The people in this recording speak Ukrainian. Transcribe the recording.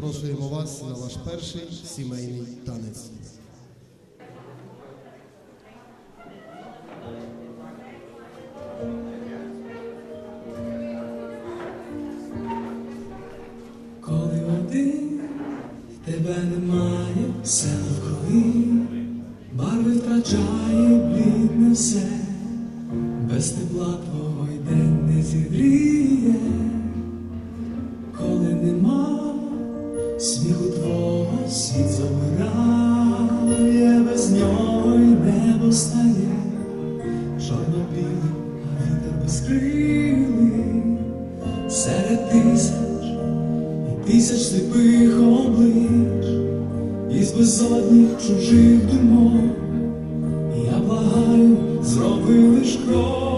Запрошуємо вас на ваш перший сімейний танець. Коли один тебе немає, все навкруги, барви втрачає блідне все, без тепла твого й день не зігріє, коли нема сміху твого світ забирає, без нього й небо стає, чорно-білим, а вітер безкрилий. Серед тисяч і тисяч сліпих облич, із безодніх чужих думок, я благаю, зроби лиш крок.